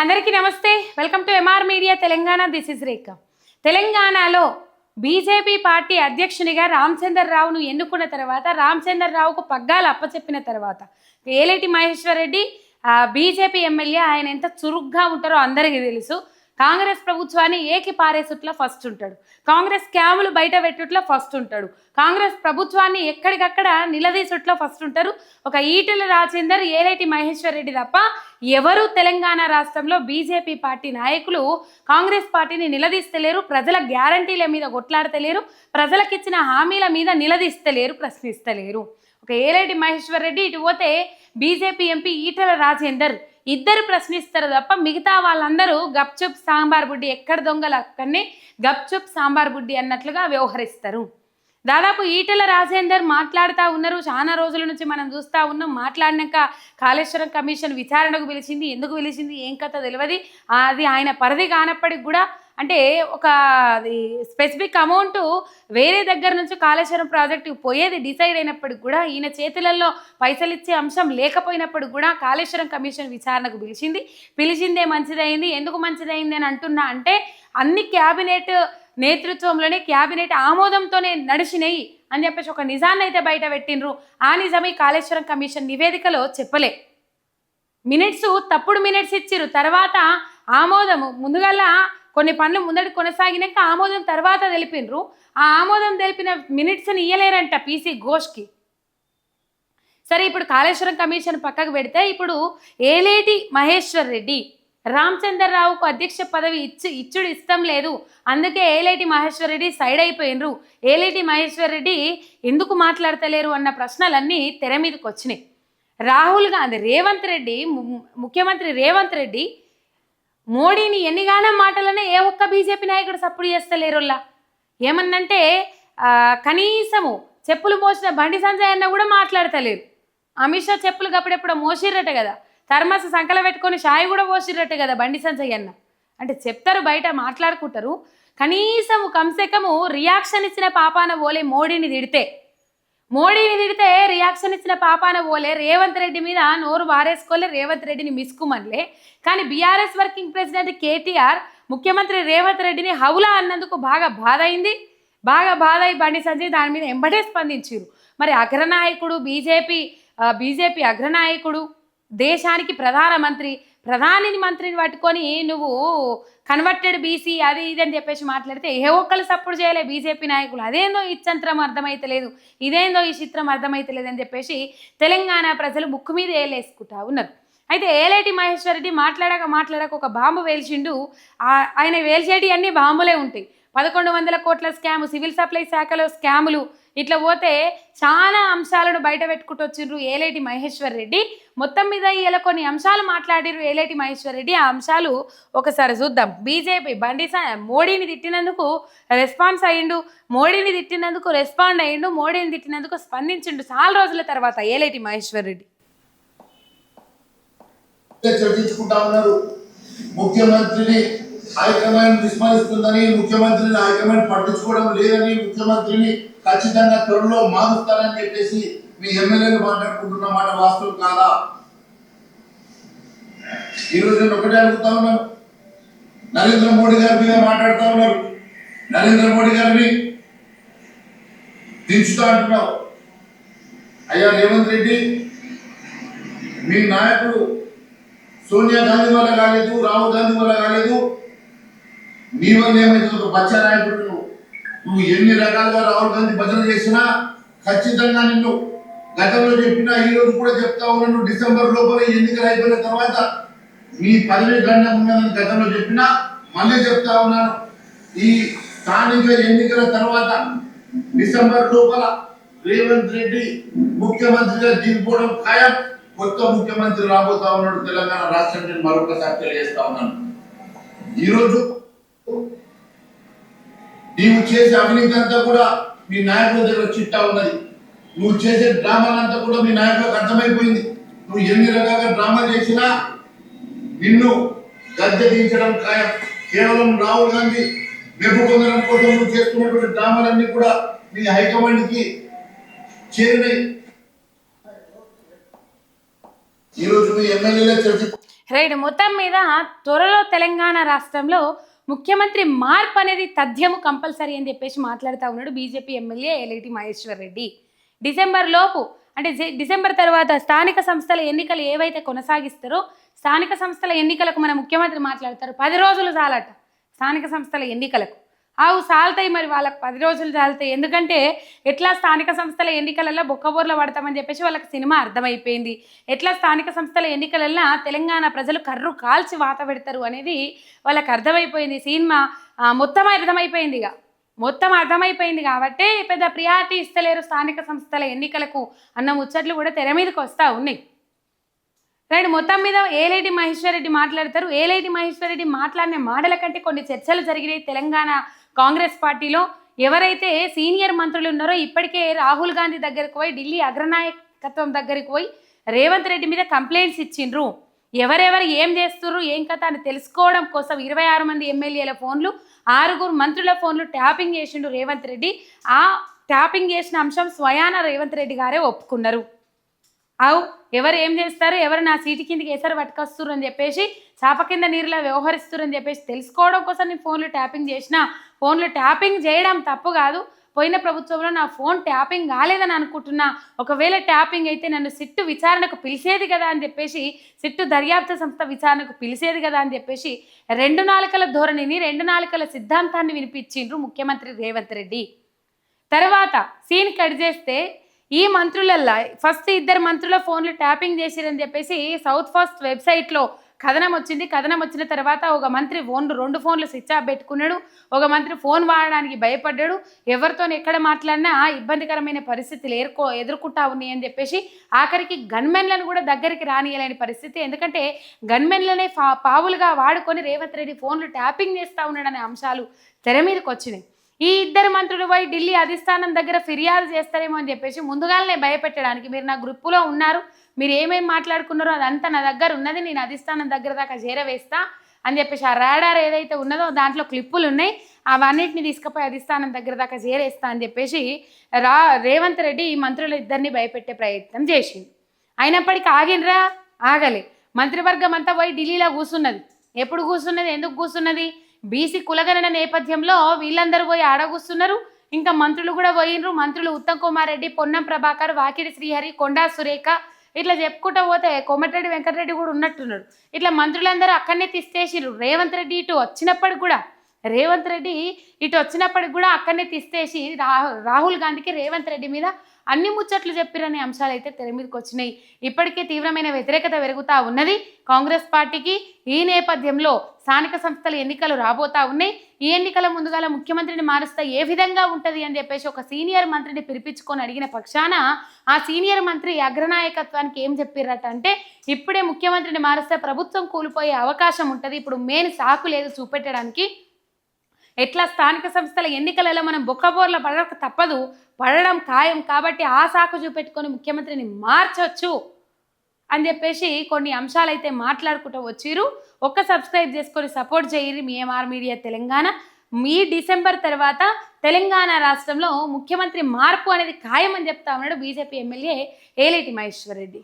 అందరికీ నమస్తే. Welcome to M R media Telangana. This is Rekha తెలంగాణలో బీజేపీ పార్టీ అధ్యక్షునిగా రామచందర్ రావును ఎన్నుకున్న తర్వాత రామచందర్ రావుకు పగ్గాలు అప్పచెప్పిన తర్వాత ఏలేటి మహేశ్వర్ రెడ్డి బీజేపీ ఎమ్మెల్యే ఆయన ఎంత చురుగ్గా ఉంటారో అందరికీ తెలుసు. కాంగ్రెస్ ప్రభుత్వాన్ని ఏకి పారేసుట్లో ఫస్ట్ ఉంటాడు. కాంగ్రెస్ క్యాములు బయట పెట్టుట్లో ఫస్ట్ ఉంటాడు. కాంగ్రెస్ ప్రభుత్వాన్ని ఎక్కడికక్కడ నిలదీసుట్లో ఫస్ట్ ఉంటారు. ఒక ఈటెల రాజేందర్ ఏలేటి మహేశ్వర్ రెడ్డి తప్ప ఎవరు తెలంగాణ రాష్ట్రంలో బీజేపీ పార్టీ నాయకులు కాంగ్రెస్ పార్టీని నిలదీస్తలేరు ప్రజల గ్యారంటీల మీద కొట్లాడతలేరు ప్రజలకిచ్చిన హామీల మీద నిలదీస్తలేరు ప్రశ్నిస్తలేరు. ఒక ఏలేటి మహేశ్వర్ రెడ్డి ఇటు పోతే బీజేపీ ఎంపీ ఈటెల రాజేందర్ ఇద్దరు ప్రశ్నిస్తారు తప్ప మిగతా వాళ్ళందరూ గప్చుప్ సాంబార్ బుడ్డి ఎక్కడ దొంగలు అక్కడనే గప్చుప్ సాంబార్ బుడ్డి అన్నట్లుగా వ్యవహరిస్తారు. దాదాపు ఈటెల రాజేందర్ మాట్లాడుతూ ఉన్నారు. చాలా రోజుల నుంచి మనం చూస్తూ ఉన్నాం. మాట్లాడినాక కాళేశ్వరం కమిషన్ విచారణకు పిలిచింది. ఎందుకు పిలిచింది? ఏం కథ తెలియదు అది ఆయన పరిధి కానప్పటికి కూడా అంటే ఒక స్పెసిఫిక్ అమౌంట్ వేరే దగ్గర నుంచి కాళేశ్వరం ప్రాజెక్టు పోయేది డిసైడ్ అయినప్పటికి కూడా ఈయన చేతులలో పైసలు ఇచ్చే అంశం లేకపోయినప్పటికి కూడా కాళేశ్వరం కమిషన్ విచారణకు పిలిచింది. పిలిచిందే మంచిదైంది. ఎందుకు మంచిదైంది అని అంటున్నా అంటే అన్ని క్యాబినెట్ నేతృత్వంలోనే క్యాబినెట్ ఆమోదంతోనే నడిచినాయి అని చెప్పేసి ఒక నిజాన్ని అయితే బయట పెట్టినరు ఆ నిజమే కాళేశ్వరం కమిషన్ నివేదికలో చెప్పలే. మినిట్స్ తప్పుడు మినిట్స్ ఇచ్చిర్రు. తర్వాత ఆమోదము. ముందుగల్లా కొన్ని పనులు ముందడి కొనసాగినాక ఆమోదం తర్వాత తెలిపినరు. ఆ ఆమోదం తెలిపిన మినిట్స్ని ఇయ్యలేరంట పీసీ ఘోష్కి. సరే ఇప్పుడు కాళేశ్వరం కమిషన్ పక్కకు పెడితే ఇప్పుడు ఏలేటి మహేశ్వర్ రెడ్డి రామచంద్రరావుకు అధ్యక్ష పదవి ఇచ్చు ఇచ్చుడు ఇష్టం లేదు. అందుకే ఏలేటి మహేశ్వర్ రెడ్డి సైడ్ అయిపోయినరు. ఏలేటి మహేశ్వర్ రెడ్డి ఎందుకు మాట్లాడతలేరు అన్న ప్రశ్నలన్నీ తెర మీదకి వచ్చినాయి రాహుల్ గాంధీ రేవంత్ రెడ్డి ము- ముఖ్యమంత్రి రేవంత్ రెడ్డి మోడీని ఎన్నిగానం మాటలనే ఏ ఒక్క బీజేపీ నాయకుడు సప్పుడు చేస్తలేరుల్లా. ఏమన్నంటే కనీసము చెప్పులు మోసిన బండి సంజయ్ అన్న కూడా మాట్లాడతలేరు. అమిత్ షా చెప్పులు గప్పుడెప్పుడు మోసిర్రట కదా. థర్మస్ సంకల పెట్టుకొని షాయి కూడా పోసిర్రట కదా బండి సంజయ్ అన్న. అంటే చెప్తారు బయట మాట్లాడుకుంటారు. కనీసము కంసెకము రియాక్షన్ ఇచ్చిన పాపాన పోలే మోడీని తిడితే. మోడీని తిడితే రియాక్షన్ ఇచ్చిన పాపాన పోలే. రేవంత్ రెడ్డి మీద నోరు వారేసుకోలే. రేవంత్ రెడ్డిని మిస్కుమనలే. కానీ బీఆర్ఎస్ వర్కింగ్ ప్రెసిడెంట్ కేటీఆర్ ముఖ్యమంత్రి రేవంత్ రెడ్డిని హౌలా అన్నందుకు బాగా బాధ అయింది బాగా బాధ అయి బండి సంజయ్ దాని మీద ఎంబటే స్పందించారు మరి అగ్రనాయకుడు బీజేపీ బీజేపీ అగ్రనాయకుడు దేశానికి ప్రధానమంత్రి ప్రధానిని మంత్రిని పట్టుకొని నువ్వు కన్వర్టెడ్ బీసీ అది ఇది అని చెప్పేసి మాట్లాడితే ఏ ఒక్కరు సపోర్ట్ చేయలే బీజేపీ నాయకులు. అదేందో ఈ చంత్రం అర్థమైతలేదు ఇదేందో ఈ చిత్రం అర్థమైతలేదు అని చెప్పేసి తెలంగాణ ప్రజలు ముక్కు మీద ఏలేసుకుంటా ఉన్నారు. అయితే ఏలేటి మహేశ్వర్ రెడ్డి మాట్లాడక మాట్లాడక ఒక బాంబు వేల్చిండు. ఆయన వేల్చేటి అన్ని బాంబులే ఉంటాయి. పదకొండు వందల కోట్ల స్కామ్ సివిల్ సప్లై శాఖలో స్కాములు ఇట్లా పోతే చాలా అంశాలను బయట పెట్టుకుంటూ వచ్చిండ్రు ఏలేటి మహేశ్వర్ రెడ్డి. మొత్తం మీద ఇలా కొన్ని అంశాలు మాట్లాడిరు ఏలేటి మహేశ్వర్ రెడ్డి. ఆ అంశాలు ఒకసారి చూద్దాం. బీజేపీ బండి మోడీని తిట్టినందుకు రెస్పాన్స్ అయ్యిండు. మోడీని తిట్టినందుకు రెస్పాండ్ అయ్యిండు. మోడీని తిట్టినందుకు స్పందించిండు చాలా రోజుల తర్వాత ఏలేటి మహేశ్వర్ రెడ్డి. చర్చించుకుంటా ఉన్నారు. ముఖ్యమంత్రిని హైకమాండ్ విస్మరిస్తుందని ముఖ్యమంత్రిని హైకమాండ్ పట్టించుకోవడం లేదని ముఖ్యమంత్రిని ఖచ్చితంగా త్వరలో మారుస్తారని చెప్పేసి మీ ఎమ్మెల్యేలు మాట్లాడుకుంటున్న మాట వాస్తవం కాదా? ఈరోజు నేను ఒకటే అడుగుతా ఉన్నాను. నరేంద్ర మోడీ గారి మీద మాట్లాడుతూ ఉన్నారు. నరేంద్ర మోడీ గారిని దించుతా అంటున్నావు. అయ్యా రేవంత్ రెడ్డి మీ నాయకుడు సోనియా గాంధీ వల్ల కాలేదు రాహుల్ గాంధీ వల్ల కాలేదు. నీ వల్ల ఏమైతే ఒక బచ్చా నాయకుడు? నువ్వు ఎన్ని రకాలుగా రాహుల్ గాంధీ భజన చేసినా ఖచ్చితంగా నిన్ను గతంలో చెప్పినా ఈ రోజు కూడా చెప్తా ఉన్నాను. డిసెంబర్ లోపల ఎన్నికలు అయిపోయిన తర్వాత మీ పదవి గండం ఉన్నదని గతంలో చెప్పినా మళ్ళీ చెప్తా ఉన్నాను. ఈ స్థానిక ఎన్నికల తర్వాత డిసెంబర్ లోపల రేవంత్ రెడ్డి ముఖ్యమంత్రిగా దిగిపోవడం ఖాయం. కొత్త ముఖ్యమంత్రి రాబోతా ఉన్నాడు తెలంగాణ రాష్ట్రం నేను మరొకసారి తెలియజేస్తా ఉన్నాను. ఈరోజు నీవు చేసే అవినీతి అంతా కూడా మీ నాయకుల దగ్గర చిట్టా ఉన్నది. నువ్వు చేసే డ్రామాలంతా కూడా మీ నాయకులకు అర్థమైపోయింది. నువ్వు ఎన్ని రకాలుగా డ్రామా చేసినా నిన్ను గద్దె దించడం ఖాయం. కేవలం రాహుల్ గాంధీ మెప్పు పొందడం కోసం నువ్వు చేస్తున్నటువంటి డ్రామాలన్నీ కూడా మీ హైకమాండ్కి చేరినాయి. ఈరోజు మీ ఎమ్మెల్యేలే చర్చ రైట్ మొత్తం మీద త్వరలో తెలంగాణ రాష్ట్రంలో ముఖ్యమంత్రి మార్పు అనేది తథ్యము కంపల్సరీ అని చెప్పేసి మాట్లాడుతూ ఉన్నాడు BJP MLA Aleti Maheshwar Reddy. December లోపు అంటే డిసెంబర్ తర్వాత స్థానిక సంస్థల ఎన్నికలు ఏవైతే కొనసాగిస్తారో స్థానిక సంస్థల ఎన్నికలకు మన ముఖ్యమంత్రి మాట్లాడతారు. పది రోజులు చాలట స్థానిక సంస్థల ఎన్నికలకు. ఆవు సాల్తాయి మరి వాళ్ళకి పది రోజులు సాల్తాయి. ఎందుకంటే ఎట్లా స్థానిక సంస్థల ఎన్నికలలో బొక్కబోర్ల పడతామని చెప్పేసి వాళ్ళకి సినిమా అర్థమైపోయింది. ఎట్లా స్థానిక సంస్థల ఎన్నికలలో తెలంగాణ ప్రజలు కర్రు కాల్చి వాత పెడతారు అనేది వాళ్ళకి అర్థమైపోయింది. సినిమా మొత్తం అర్థమైపోయింది ఇక. మొత్తం అర్థమైపోయింది కాబట్టి పెద్ద ప్రియారిటీ ఇస్తలేరు స్థానిక సంస్థల ఎన్నికలకు అన్న ముచ్చట్లు కూడా తెర మీదకి వస్తూ ఉన్నాయి. రైట్ మొత్తం మీద ఏలేటి మహేశ్వర్ రెడ్డి మాట్లాడతారు. ఏలేటి మహేశ్వర్ రెడ్డి మాట్లాడిన మాటల కంటే కొన్ని చర్చలు జరిగినాయి తెలంగాణ కాంగ్రెస్ పార్టీలో. ఎవరైతే సీనియర్ మంత్రులు ఉన్నారో ఇప్పటికే రాహుల్ గాంధీ దగ్గరకు పోయి ఢిల్లీ అగ్రనాయకత్వం దగ్గరికి పోయి రేవంత్ రెడ్డి మీద కంప్లైంట్స్ ఇచ్చిండ్రు. ఎవరెవరు ఏం చేస్తున్నారు ఏం కథ అని తెలుసుకోవడం కోసం ఇరవై ఆరు మంది ఎమ్మెల్యేల ఫోన్లు ఆరుగురు మంత్రుల ఫోన్లు ట్యాపింగ్ చేసిండు రేవంత్ రెడ్డి. ఆ ట్యాపింగ్ చేసిన అంశం స్వయాన రేవంత్ రెడ్డి గారే ఒప్పుకున్నారు. అవు ఎవరు ఏం చేస్తారు? ఎవరు నా సీటు కిందకి ఎసరు పట్టుకొస్తున్నారు అని చెప్పేసి చాప కింద నీరులా వ్యవహరిస్తారు అని చెప్పేసి తెలుసుకోవడం కోసం నేను ఫోన్లు ట్యాపింగ్ చేసిన. ఫోన్లు ట్యాపింగ్ చేయడం తప్పు కాదు. పోయిన ప్రభుత్వంలో నా ఫోన్ ట్యాపింగ్ కాలేదని అనుకుంటున్నా. ఒకవేళ ట్యాపింగ్ అయితే నన్ను సిట్టు విచారణకు పిలిచేది కదా అని చెప్పేసి సిట్టు దర్యాప్తు సంస్థ విచారణకు పిలిచేది కదా అని చెప్పేసి రెండు నాలుకల ధోరణిని రెండు నాలుకల సిద్ధాంతాన్ని వినిపించిండ్రు ముఖ్యమంత్రి రేవంత్ రెడ్డి. తర్వాత సీన్ కట్ చేస్తే ఈ మంత్రులల్లా ఫస్ట్ ఇద్దరు మంత్రుల ఫోన్లు ట్యాపింగ్ చేసిరని చెప్పేసి సౌత్ ఫస్ట్ వెబ్సైట్లో కథనం వచ్చింది. కథనం వచ్చిన తర్వాత ఒక మంత్రి ఫోన్లు రెండు ఫోన్లు స్విచ్ ఆఫ్ పెట్టుకున్నాడు. ఒక మంత్రి ఫోన్ వాడడానికి భయపడ్డాడు. ఎవరితో ఎక్కడ మాట్లాడినా ఇబ్బందికరమైన పరిస్థితులు ఎదుర్కో ఎదుర్కొంటా ఉన్నాయి అని చెప్పేసి ఆఖరికి గన్మెన్లను కూడా దగ్గరికి రానియలేని పరిస్థితి. ఎందుకంటే గన్మెన్లనే పావులుగా వాడుకొని రేవంత్ రెడ్డి ఫోన్లు ట్యాపింగ్ చేస్తూ ఉన్నాడనే అంశాలు తెర మీదకి వచ్చినాయి ఈ ఇద్దరు మంత్రులు పోయి ఢిల్లీ అధిష్టానం దగ్గర ఫిర్యాదు చేస్తారేమో అని చెప్పేసి ముందుగానే భయపెట్టడానికి మీరు నా గ్రూపులో ఉన్నారు. మీరు ఏమేమి మాట్లాడుకున్నారో అదంతా నా దగ్గర ఉన్నది నేను అధిష్టానం దగ్గర దాకా చేరవేస్తా అని చెప్పేసి ఆ రాడార్ ఏదైతే ఉన్నదో దాంట్లో క్లిప్పులు ఉన్నాయి అవన్నిటిని తీసుకుపోయి అధిష్టానం దగ్గర దాకా చేరేస్తా అని చెప్పేసి రా రేవంత్ రెడ్డి ఈ మంత్రులు ఇద్దరిని భయపెట్టే ప్రయత్నం చేసింది అయినప్పటికీ ఆగినరా ఆగలే. మంత్రివర్గం అంతా పోయి ఢిల్లీలో కూర్చున్నది ఎప్పుడు కూర్చున్నది ఎందుకు కూర్చున్నది బీసీ కులగణన నేపథ్యంలో వీళ్ళందరూ పోయి ఆడగుస్తున్నారు. ఇంకా మంత్రులు కూడా పోయినరు మంత్రులు ఉత్తమ్ కుమార్ రెడ్డి పొన్నం ప్రభాకర్ వాకిడి శ్రీహరి కొండా సురేఖ ఇట్లా చెప్పుకుంటూ పోతే కోమటిరెడ్డి వెంకటరెడ్డి కూడా ఉన్నట్టున్నాడు ఇట్లా మంత్రులందరూ అక్కడనే తీస్తేసిరు రేవంత్ రెడ్డి ఇటు వచ్చినప్పటికి కూడా రేవంత్ రెడ్డి ఇటు వచ్చినప్పటికి కూడా అక్కడనే తీస్తేసి రాహుల్ గాంధీకి రేవంత్ రెడ్డి మీద అన్ని ముచ్చట్లు చెప్పిరనే అంశాలు అయితే తెర మీదకి వచ్చినాయి. ఇప్పటికే తీవ్రమైన వ్యతిరేకత పెరుగుతూ ఉన్నది. కాంగ్రెస్ పార్టీకి ఈ నేపథ్యంలో స్థానిక సంస్థల ఎన్నికలు రాబోతా ఉన్నాయి. ఈ ఎన్నికల ముందుగాల ముఖ్యమంత్రిని మారుస్తే ఏ విధంగా ఉంటుంది అని చెప్పేసి ఒక సీనియర్ మంత్రిని పిలిపించుకొని అడిగిన పక్షాన ఆ సీనియర్ మంత్రి అగ్రనాయకత్వానికి ఏం చెప్పిర్రట అంటే ఇప్పుడే ముఖ్యమంత్రిని మారుస్తే ప్రభుత్వం కూలిపోయే అవకాశం ఉంటుంది. ఇప్పుడు మెయిన్ సాకు లేదు చూపెట్టడానికి. ఎట్లా స్థానిక సంస్థల ఎన్నికలలో మనం బొక్కబోర్ల పడక తప్పదు పడడం ఖాయం కాబట్టి ఆ సాకు చూపెట్టుకొని ముఖ్యమంత్రిని మార్చవచ్చు అని చెప్పేసి కొన్ని అంశాలు అయితే మాట్లాడుకుంటూ వచ్చిరు ఒక్క సబ్స్క్రైబ్ చేసుకొని సపోర్ట్ చేయరు మీ ఎంఆర్ మీడియా తెలంగాణ. మీ డిసెంబర్ తర్వాత తెలంగాణ రాష్ట్రంలో ముఖ్యమంత్రి మార్పు అనేది ఖాయం అని చెప్తా ఉన్నాడు బీజేపీ ఎమ్మెల్యే ఏలేటి మహేశ్వర్ రెడ్డి.